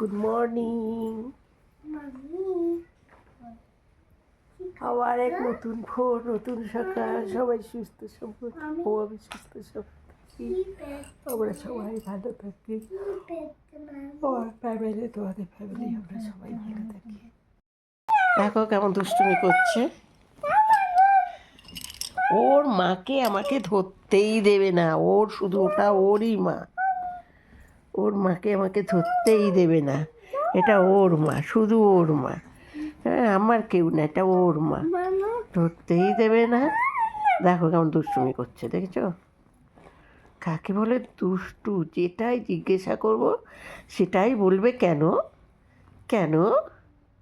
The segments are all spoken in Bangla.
গুড মর্নিং আবার এক নতুন ভোর, নতুন সকাল। সবাই সুস্থ, সবল। ও, আমি সুস্থ থাকি। আমরা সবাই ভালো থাকি। আমার ফ্যামিলি তোমাদের ফ্যামিলি আমরা সবাই ভালো থাকি। দেখো কেমন দুষ্টুমি করছে। ওর মাকে আমাকে ধরতেই দেবে না। ওর শুধু ওটা, ওরই মা। ওর মাকে আমাকে ধরতেই দেবে না। এটা ওর মা, শুধু ওর মা। হ্যাঁ আমার কেউ না, এটা ওর মা। ধরতেই দেবে না। দেখো কেমন দুষ্টুমি করছে, দেখেছ? কাকে বলে দুষ্টু? যেটাই জিজ্ঞাসা করব, সেটাই বলবে কেন? কেন?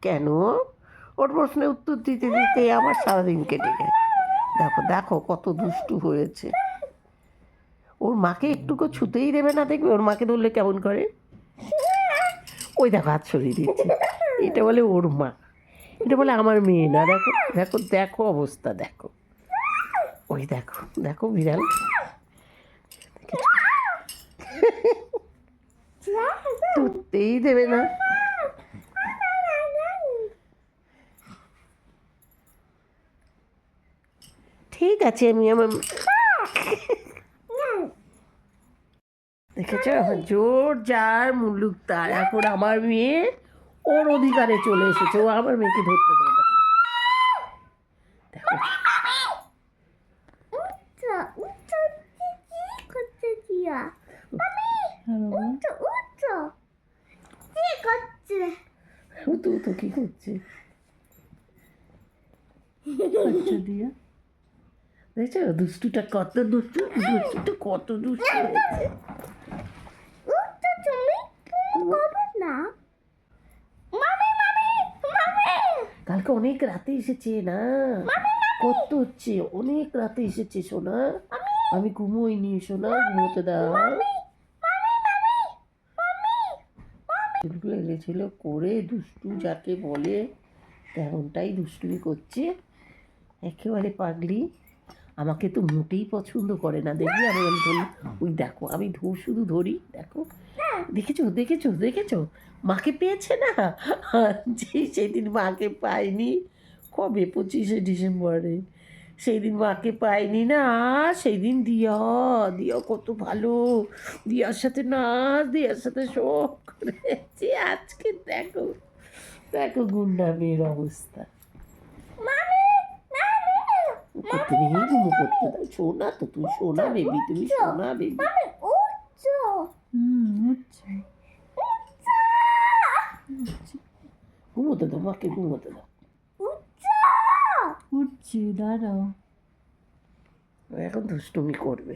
কেন? ওর প্রশ্নে উত্তর দিতে দিতে আমার সারাদিন কেটে যায়। দেখো দেখো কত দুষ্টু হয়েছে। ওর মাকে একটুকু ছুতেই দেবে না দেখবে? ওর মাকে ধরলে কেমন করে? ওই দেখো, হাত সরিয়ে দিচ্ছে। এটা বলে ওর মা। এটা বলে আমার মেয়ে না। দেখো দেখো দেখো অবস্থা, দেখো। ওই দেখো দেখো বিড়াল। ধরতেই দেবে না। ঠিক আছে, আমি আমার দেখেছ? জোর যার মুলুক তার। এখন আমার মেয়ে ওর অধিকারে চলে এসেছে। ও আমার মেয়েকে ধরতে দেবে। দেখো। তো তো কি করছে? আচ্ছা দিয়া। দেখছ? দুষ্টুটা কত দুষ্টু দুষ্টুটা কত দুষ্টু হয়েছে উচ্চ তুমি ফোন করো না? মামি মামি মামি! কালকে অনেক রাতে এসেছে না? কত হচ্ছে? অনেক রাতে এসেছে সোনা। আমি ঘুমোইনি সোনা ঘুমোতে দাও। চুলগুলো এলেছিল করে দুষ্টু যাকে বলে তেমনটাই দুষ্টুমি করছে। একেবারে পাগলি। আমাকে তো মোটেই পছন্দ করে না। দেখবি আমি আমি ধরি ওই দেখো, আমি ধু, শুধু ধরি, দেখো। দেখেছ দেখেছ দেখেছ? মাকে পেয়েছে না? যে সেদিন মাকে পাইনি। কবে? পঁচিশে ডিসেম্বরে। সেই দিন মাকে পাইনি না সেই দিন দিয়া দিয়া কত ভালো। দিয়ার সাথে নাচ, দিয়ার সাথে শোক। করেছে আজকে দেখো দেখো গুন্ডা মেয়ের অবস্থা। তুমি ঘুমো করতে দাও শোনা তো তুই শোনা বেবি তুমি শোনা বেবি। উচ্চ। ঘুমোতে দাও মাকে ঘুমোতে দাও। উচ্চ। উঠছি দাঁড়াও। ও এখন দুষ্টুমি করবে।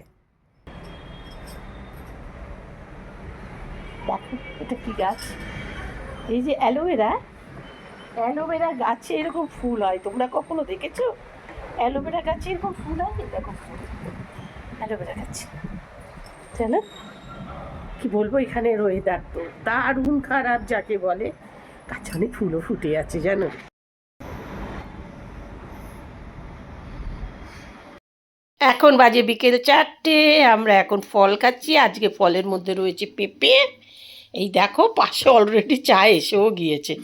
দেখো এটা কি গাছ? এই যে অ্যালোভেরা অ্যালোভেরা গাছে এরকম ফুল হয় তোমরা কখনো দেখেছ? অ্যালোভেরা গাছে এরকম ফুল এই দেখো ফুল। অ্যালোভেরা গাছে। জানো? কি বলব, এখানে ওয়েদার তো দারুণ খারাপ যাকে বলে। গাছে অনেক ফুলও ফুটে আছে, জানো? এখন বাজে বিকেল চারটে, আমরা এখন ফল খাচ্ছি। আজকে ফলের মধ্যে রয়েছে পেঁপে। এই দেখো, পাশে অলরেডি চা এসেও গিয়েছে।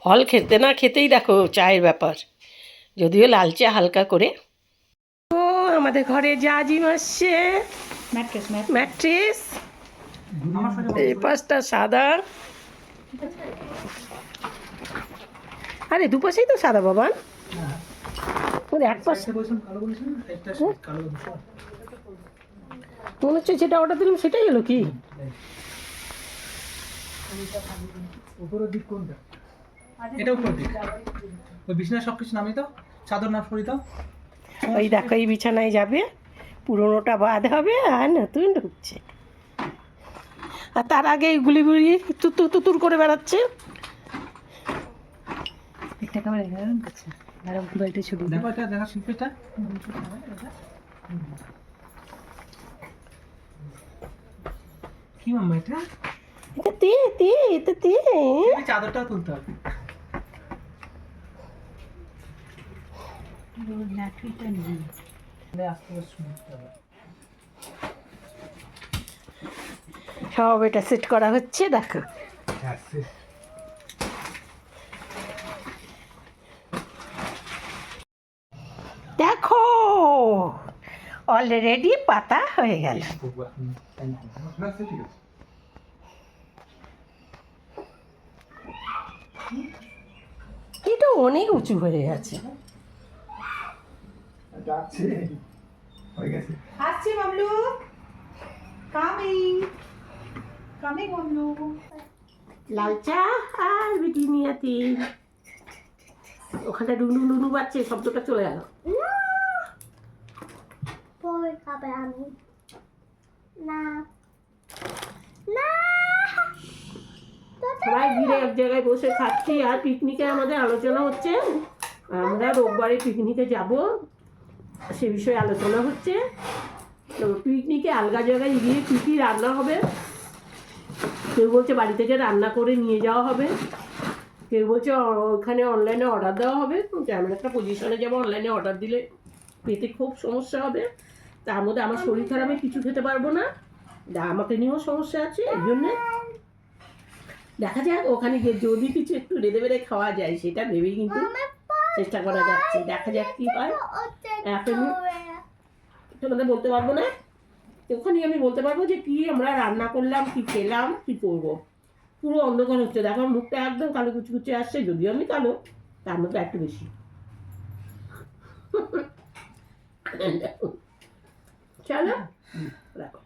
ফল খেতে না খেতেই দেখো, চায়ের ব্যাপার। যদিও লালচে হালকা করে। ও আমাদের ঘরে জাজিম আসছে। ম্যাট্রেস ম্যাট্রেস এই পাশটা সাদা। আরে দুপাশেই তো সাদা বাবা ওর এক পাশে মনে হচ্ছে যেটা অর্ডার দিলাম সেটাই হলো কি? উপরের দিক কোনটা? এটা উপর দিক ওই বিছানা সব কিছু নামিয়ে দাও চাদর না সরিয়ে দাও। ওই দেখো এই বিছানায় যাবে পুরোনোটা বাদ হবে আর নতুন ঢুকছে। আর তার আগে গুলি গুলি তুতুর তুতুর করে বেড়াচ্ছে। একটা কামড় দেখা যাচ্ছে আর মোবাইলটা ছবি দেখো এটা দেখা শিল্পীটা। কি মাম্মা এটা? এটা তে তে এটা তে। এই চাদরটা তুলতে হবে। সব এটা সেট করা হচ্ছে, দেখো। দেখো অলরেডি পাতা হয়ে গেল। এটা অনেক উঁচু হয়ে গেছে। আসছি বাবলু। কামিং কামিং বাবলু লাল চা আর ওখানে ডুনু ডুনু বাচ্চে শব্দটা চলে গেল। পরে খাবে আমি। না। না। সবাই ঘিরে এক জায়গায় বসে খাচ্ছি আর পিকনিকে আমাদের আলোচনা হচ্ছে। আমরা রোববারে পিকনিকে যাব। সে বিষয়ে আলোচনা হচ্ছে। তো পিকনিকে আলগা জায়গায় গিয়ে কী কী রান্না হবে? কেউ বলছে বাড়ি থেকে রান্না করে নিয়ে যাওয়া হবে। কেউ বলছে ওখানে অনলাইনে অর্ডার দেওয়া হবে। এমন একটা পজিশনে যাব অনলাইনে অর্ডার দিলে পেতে খুব সমস্যা হবে। তার মধ্যে আমার শরীর খারাপ কিছু খেতে পারব না। আমাকে নিয়েও সমস্যা আছে, এই জন্যে। দেখা যাক, ওখানে গিয়ে যদি কিছু একটু রেঁধে বেড়ে খাওয়া যায়, সেটা ভেবেই কিন্তু চেষ্টা করা যাচ্ছে, দেখা যাক কি হয়। এখন তোমাদের বলতে পারব না? ওখানে আমি বলতে পারব যে কি আমরা রান্না করলাম, কি খেলাম, কি করব। পুরো অন্ধকার হচ্ছে, দেখো মুখটা একদম কালো কুচি কুচি আসছে, যদিও আমি কালো, তার মধ্যে একটু বেশি। চলো, রাখো।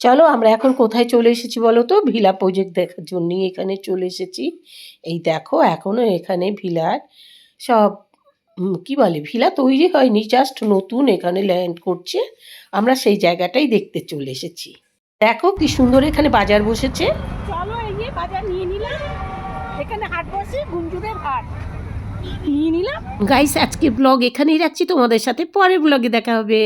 চলো, আমরা এখন কোথায় চলে এসেছি বলো তো? ভিলা প্রজেক্ট দেখার জন্যই এখানে চলে এসেছি। এই দেখো এখনও এখানে ভিলার সব কি বলে ভিলা তৈরি হয়নি জাস্ট নতুন এখানে ল্যান্ড করছে। আমরা সেই জায়গাটাই দেখতে চলে এসেছি। দেখো কি সুন্দর এখানে বাজার বসেছে। চলো এই বাজার নিয়ে নিলাম। এখানে হাট বসে গুঞ্জুদের হাট নিয়ে নিলাম। গাইস আজকে ব্লগ এখানেই রাখছি। তোমাদের সাথে পরের ব্লগে দেখা হবে।